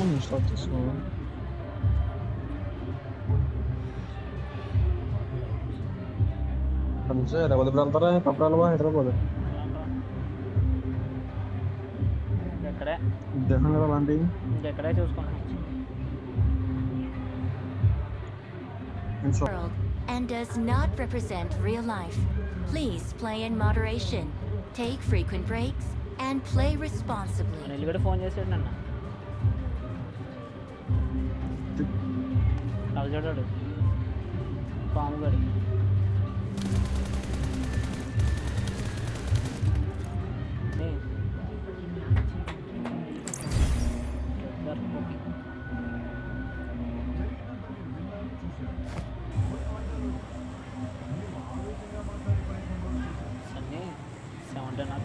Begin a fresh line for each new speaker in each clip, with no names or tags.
Olmuş
lan
sonra. خمسة لو
بدنا نطلع
World and does not represent real life. Please play in moderation. Take frequent breaks and play responsibly.
Anil కూడా phone చేసాడు నన్న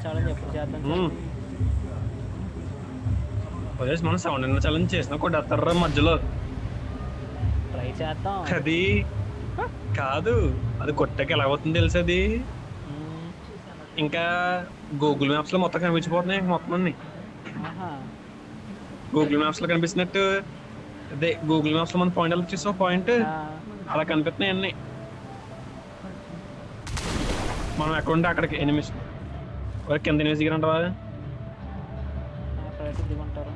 ఎప్పుడు చేద్దాం.
వదిలేసి మనం సెవెన్ ఛాలెంజ్ చేసిన కొట్టేస్తారా మధ్యలో?
ట్రై చేద్దాం.
అది కాదు అది కొట్టాక ఎలా అవుతుంది తెలుసు అది. ఇంకా గూగుల్ మ్యాప్స్లో మొత్తం కనిపించిపోతున్నాయి మొత్తం అన్ని. గూగుల్ మ్యాప్స్లో కనిపిస్తున్నట్టు అదే గూగుల్ మ్యాప్స్లో మన పాయింట్ ఎలా చూసాం పాయింట్ అలా కనిపిస్తున్నాయి అన్ని. మనం ఎక్కడ ఉంటే అక్కడికి ఎనిమిస్ వరకు కింద ఎనిమిది దిగిరంటావా
అక్కడైతే దిగుంటారు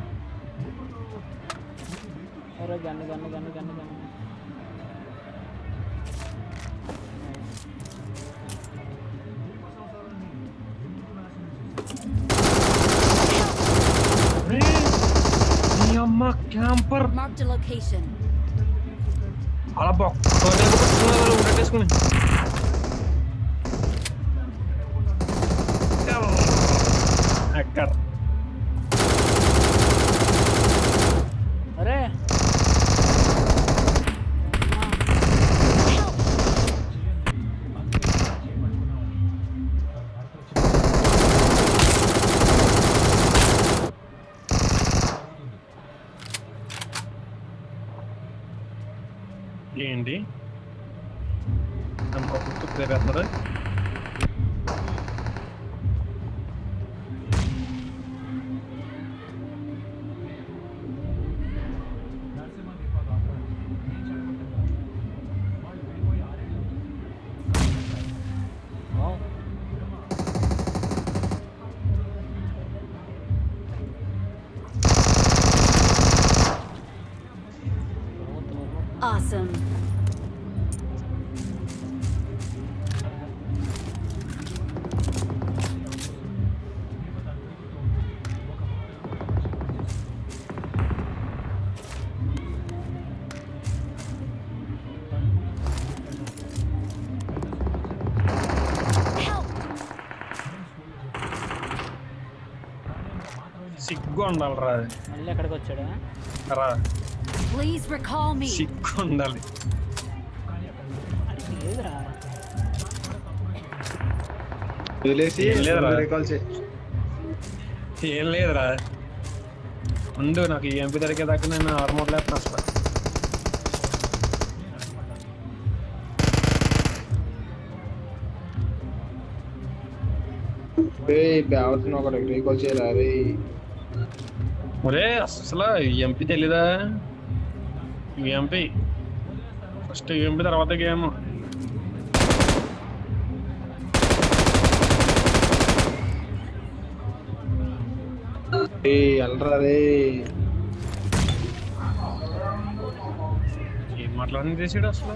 అరే gun gun gun gun gun
నీ అమ్మ క్యాంపర్
Marked a location.
అలా బొక్క ఉండేసుకుని ఎక్కడ
అరే
ఏంటి అంత గుర్తు పేరేస్తున్నారు సిగ్గు ఉండాలిరా
మళ్ళీ ఎక్కడికి వచ్చాడా?
రా.
Please recall me.
సిగ్గు ఉండాలి ఏం లేదురా.
రికాల్ చేయి.
ఏం లేదురా. ఉండు నాకు ఈ ఎంపీ దొరికే దాకా నేను ఆర్మోడ్ లేకపోతే అసలు
ఏయ్ బ్యావత్ని ఒకటి రీకాల్ చేయరా రే
ఒరే అసలు ఎంపీ తెలీదా ఎంపీ ఫస్ట్ ఎంపీ తర్వాత గేమ్
ఏయ్ వెళ్ళరా రే
ఏం మాట్లాడింది చేసాడు అసలు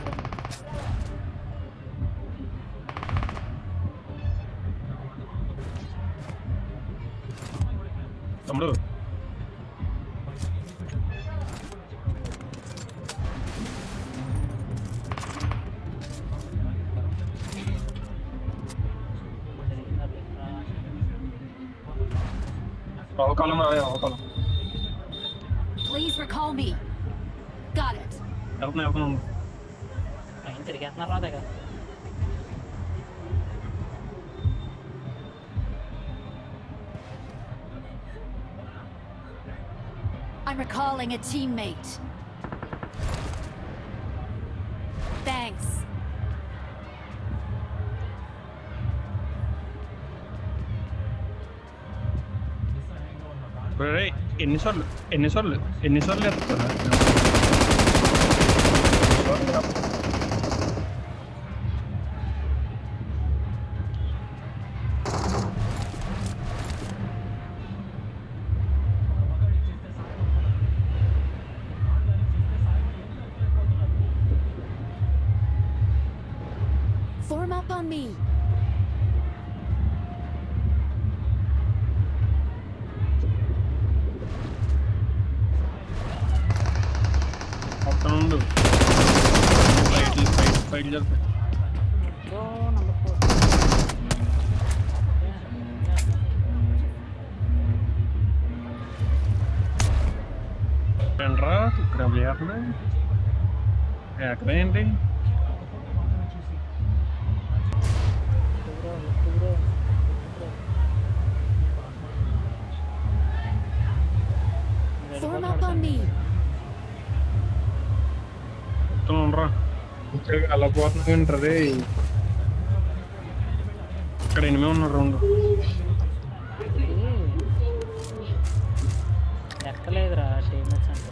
Please recall me. Got it.
Yapma
yapma. Ayın teri gel.
I'm recalling a teammate. Pero
hey, en eso, en eso, en eso le
Form up on me.
Bayılacağız. Enrar,
ucraniarle, acrende.
Form up on me.
అలా పోతున్నావు ఏంట్రా రే.
ఇక్కడ ఎనిమిది ఉన్నారు రెండు
ఎక్కలేదురా teammates అంటే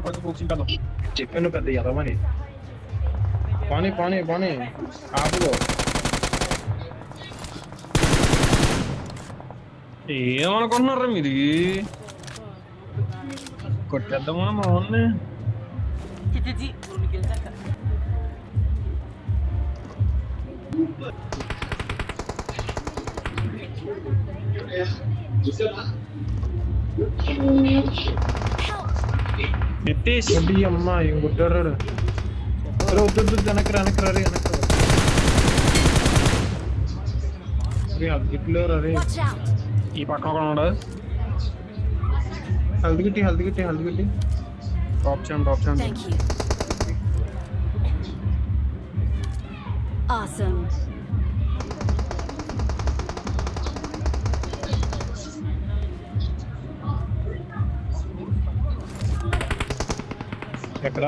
కొత్త books ఇంకా
చెప్పాను పెద్ద ఎదవని పానీ పానీ పానీ ఆపులో
ఏమనుకుంటున్నారా మీది కొట్టేద్దామా మా వాడిని ఎత్తేసి
ఏంటి ఈ అమ్మ ఏం కొట్టాడు రే వద్దు వద్దు వెనక్కి రా, వెనక్కి రా రే వెనక్కి రా. రే అది గిట్లో రా రే
Watch out.
ఈ పక్కన ఒక ఉన్నాడు
హెల్త్ గిట్టి హెల్త్ గిట్టి హెల్త్ గిట్టి
డ్రాప్ చేయండి డ్రాప్ చేయండి
Thank you. Awesome.
ఎక్కడ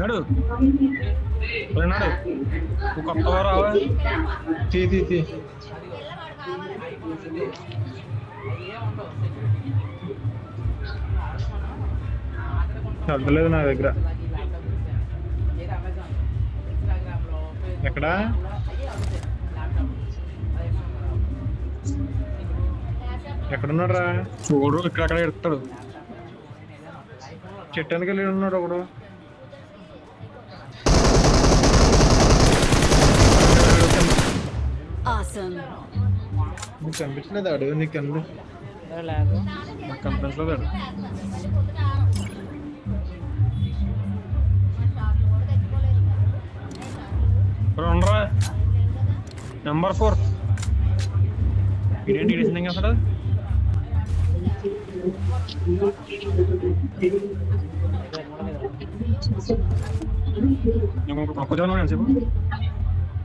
నడు. నడు. రావా?
తీ తీ తీ. చదవలేదు నా దగ్గర. ఎక్కడ? ఎక్కడున్నాడు రా
చూడు ఇక్కడ అక్కడ ఎడతాడు.
చెట్టానికి వెళ్ళి ఉన్నాడు ఒకడు.
Awesome.
నీకు కనిపించలేదు ఆడు నీకు కనిపి
ఏ లేదు
నాకు కనిపించలేదు ఉండరా నెంబర్ ఫోర్ ఇదేంటి ఇడిసింది అసలు నేను ఒక్క చదివాను చెప్పు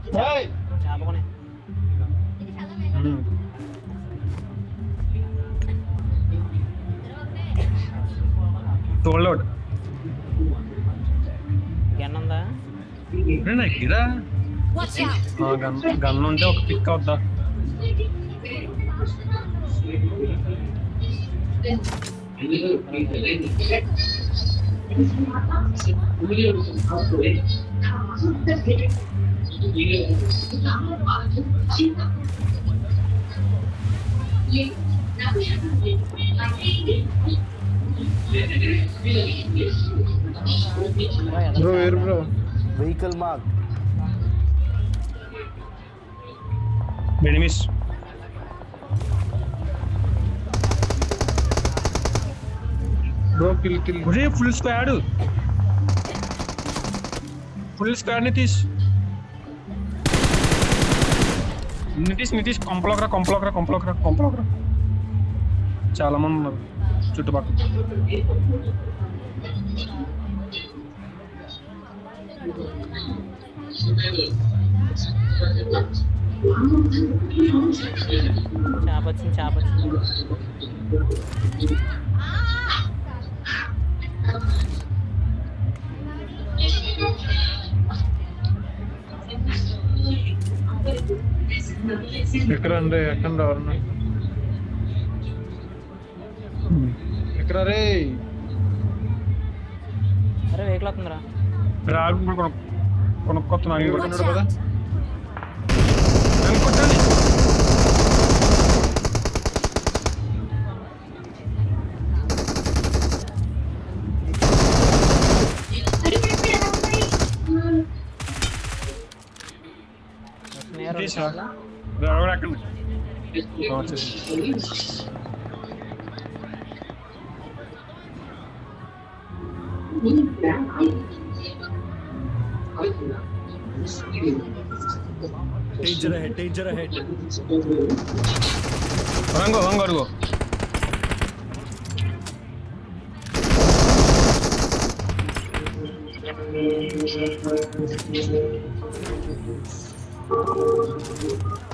చేపకొని
ఉమ్. సోల్డ్ అవుట్
గన్ ఉందా
నాకు ఇదా
Watch out!
గన్ గన్ ఉంటే ఒక పిక్ అవుద్దా
బ్రో, ఎదర
Bro, where bro?
Vehicle mark.
Enemies.
Bro, kill, kill.
Bro, full squad. Full squad, Nitish. Nitish Nitish కొంపలోకరా కొంపలోకరా కొంపలోకరా కొంపలోకరా చాలా మంది ఉన్నారు చుట్టుపక్కల
చేప వచ్చింది వచ్చింది
ఎక్కడ ఎక్కడ రే?
అరే వెహికల్ వస్తుందిరా
కొనుక్కొస్తున్నాను
Watch
ఉన్నాడు
They're
not gonna. Oh, it's
just... Danger ahead, danger ahead. Rango, Rango, Rango.
Thank you.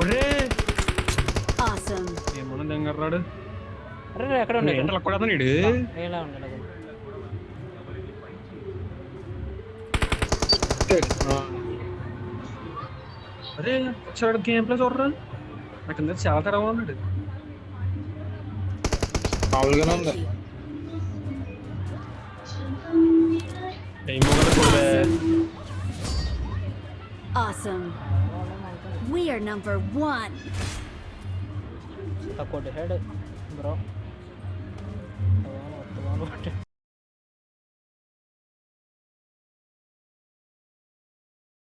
ഒരേ
Awesome.
ఏమన్నా దంగర్రాడు
అరే ఎక్కడ ఉండే
ఏంటలా కూడా నీడు
ఇలా ఉండాడు
అరే వచ్చాడు గేమ్ ప్లే చూడరా? నాకు అందరు చాలా తరగా ఉన్నాడు
మామూలుగానే ఉంది.
ఏమో కదా చూడలే
Awesome. We are number one.
ತಕ್ಕೊಟ್ಟು ಹೇಳಿ ಬ್ರೋ ತಗೊಂಡು ತಗೊಂಡು